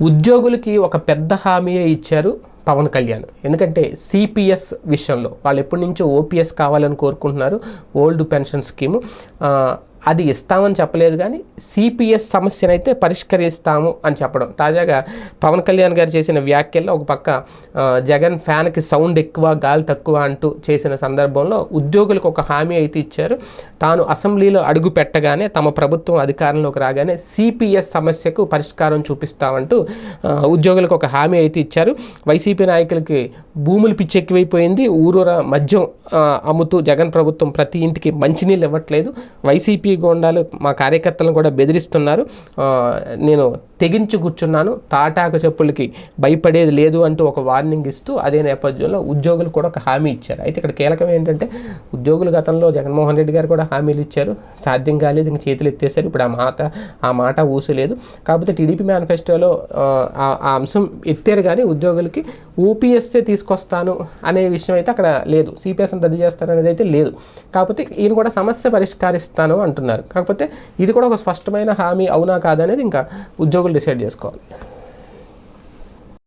ఉద్యోగులకి ఒక పెద్ద హామీయే ఇచ్చారు పవన్ కళ్యాణ్. ఎందుకంటే సిపిఎస్ విషయంలో వాళ్ళు ఎప్పటి నుంచో ఓపీఎస్ కావాలని కోరుకుంటున్నారు ఓల్డ్ పెన్షన్ స్కీము. అది ఇస్తామని చెప్పలేదు కానీ సిపిఎస్ సమస్యనైతే పరిష్కరిస్తాము అని చెప్పడం. తాజాగా పవన్ కళ్యాణ్ గారు చేసిన వ్యాఖ్యల్లో ఒక పక్క జగన్ ఫ్యాన్కి సౌండ్ ఎక్కువ గాలి తక్కువ అంటూ చేసిన సందర్భంలో ఉద్యోగులకు ఒక హామీ అయితే ఇచ్చారు. తాను అసెంబ్లీలో అడుగు పెట్టగానే తమ ప్రభుత్వం అధికారంలోకి రాగానే సిపిఎస్ సమస్యకు పరిష్కారం చూపిస్తామంటూ ఉద్యోగులకు ఒక హామీ అయితే ఇచ్చారు. వైసీపీ నాయకులకి భూములు పిచ్చెక్కివైపోయింది ఊరూర మద్యం అమ్ముతూ జగన్ ప్రభుత్వం ప్రతి ఇంటికి మంచినీళ్ళు ఇవ్వట్లేదు. వైసీపీ గోండాలు మా కార్యకర్తలను కూడా బెదిరిస్తున్నారు. నేను తెగించి కూర్చున్నాను. తాటాకు చెప్పులకి భయపడేది లేదు అంటూ ఒక వార్నింగ్ ఇస్తూ అదే నేపథ్యంలో ఉద్యోగులు కూడా ఒక హామీ ఇచ్చారు. అయితే ఇక్కడ కీలకం ఏంటంటే ఉద్యోగులు గతంలో జగన్మోహన్ రెడ్డి గారు కూడా హామీలు ఇచ్చారు. సాధ్యం కాలేదు ఇంక చేతులు ఎత్తేసారు ఇప్పుడు ఆ మాట ఆ మాట ఊసలేదు. కాకపోతే టీడీపీ మేనిఫెస్టోలో ఆ, ఆ- అంశం ఎత్తారు కానీ ఉద్యోగులకి ఊపీఎస్సే తీసుకొస్తాను అనే విషయం అయితే అక్కడ లేదు. సిపిఎస్ని రద్దు చేస్తాను అనేది అయితే లేదు. కాకపోతే ఈయన కూడా సమస్య పరిష్కరిస్తాను అంటున్నారు. కాకపోతే ఇది కూడా ఒక స్పష్టమైన హామీ అవునా కాదనేది ఇంకా ఉద్యోగులు డిసైడ్ చేసుకోవాలి